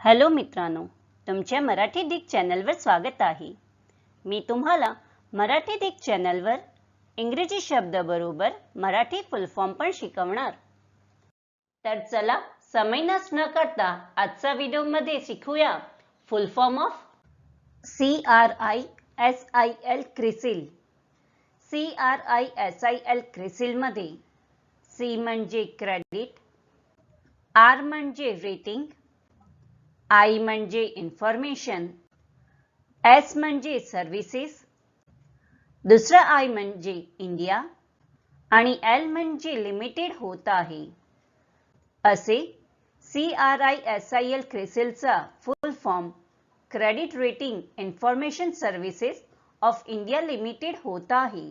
Hello मित्रांनो तुमच्या Marathi Dick चॅनलवर स्वागत आहे. मी तुम्हाला मराठी डिक चॅनलवर इंग्रजी शब्दाबरोबर मराठी फुल फॉर्म पण शिकवणार. तर चला समय नस न करता आजचा व्हिडिओमध्ये शिकूया. Full form of C R I S I L CRISIL C R I S I L क्रिसिलमध्ये C म्हणजे क्रेडिट आर म्हणजे रेटिंग आय म्हणजे इन्फॉर्मेशन एस म्हणजे सर्व्हिसेस दुसरं आय म्हणजे इंडिया आणि एल म्हणजे लिमिटेड होत आहे. असे C R I S I L क्रिसिलचा full form credit rating information services of India limited होत आहे.